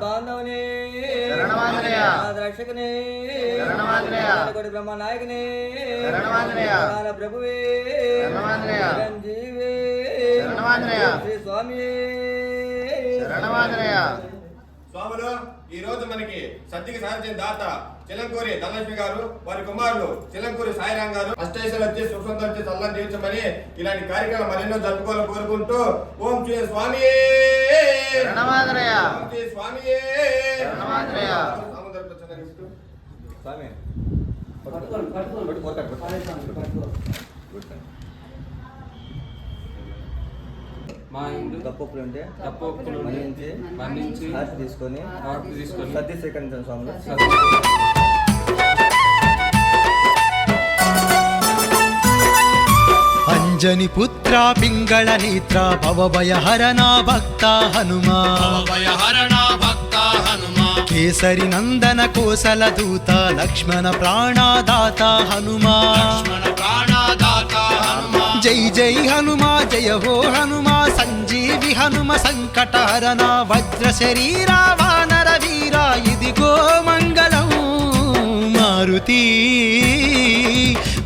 బాంధవనే. రక్షకనే కోటి బ్రహ్మ నాయకనే ప్రభువే. శరణమాంజనేయ. శ్రీ స్వామి స్వాములు. ఈ రోజు మనకి సత్యకి సాధించిన దాత చిలంకూరి ధనలక్ష్మి గారు వారి కుమారులు చిలంకూరి సాయిరాం గారు. అష్టైశ్వర్యం వచ్చి సుఖంతో వచ్చి చల్లని జీవించమని ఇలాంటి కార్యక్రమం మరెన్నో జరుపుకోవాలని కోరుకుంటూ ఓం శ్రీ స్వామి. స్వామి. స్వామి తప్పులు ఉంటే తప్పులు మన్నించి మన్నించి హారతి తీసుకొని హారతి తీసుకొని సత్య స్వాములు అంజని పుత్ర పింగళ నేత్ర భవభయ హరణ భక్త హనుమా. కేసరి నందన కోసల దూత లక్ష్మణ ప్రాణదాత హనుమా. జై జై హనుమా జయ హో హనుమా సంజీవి హనుమ సంకటహరణ వజ్ర శరీర వానర వీర ఇదిగో మంగళం. మారుతి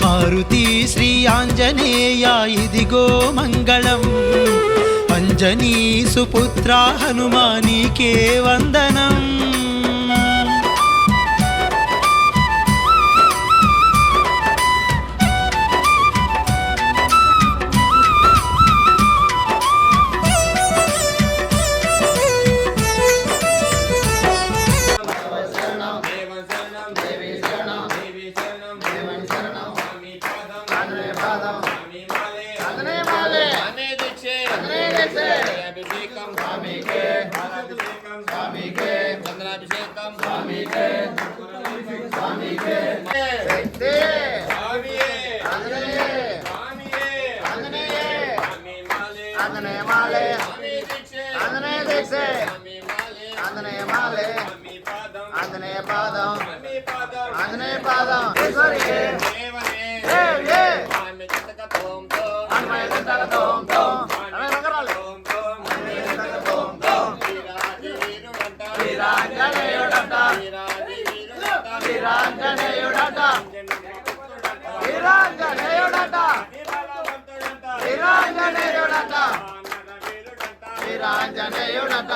మారుతి శ్రీ ఆంజనేయ ఇదిగో మంగళం. అంజనీ సుపుత్ర హనుమానికే వందనం. హనుమయ చింతక తోం తోం. వీరాజి వీరుడంట వీరాంజనేయుడంట. వీరాంజనేయుడంట. వీరాంజనేయుడంట. వీరాంజనేయుడంట.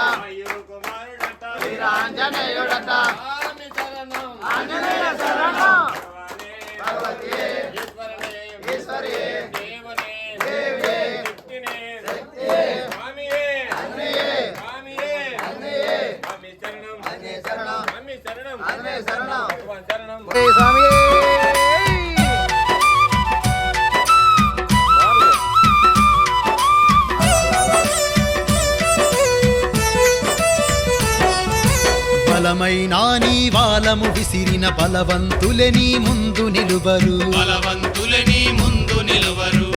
శరణం ఆంజనేయ శరణం భగవతి శక్తియే స్వామియే ఆంజనేయే స్వామియే ఆంజనేయే స్వామి శరణం ఆంజనేయ శరణం శ్రీ స్వామి బలమైన నీ వాలము విసిరిన బలవంతులే నీ ముందు నిలువరు. బలవంతులు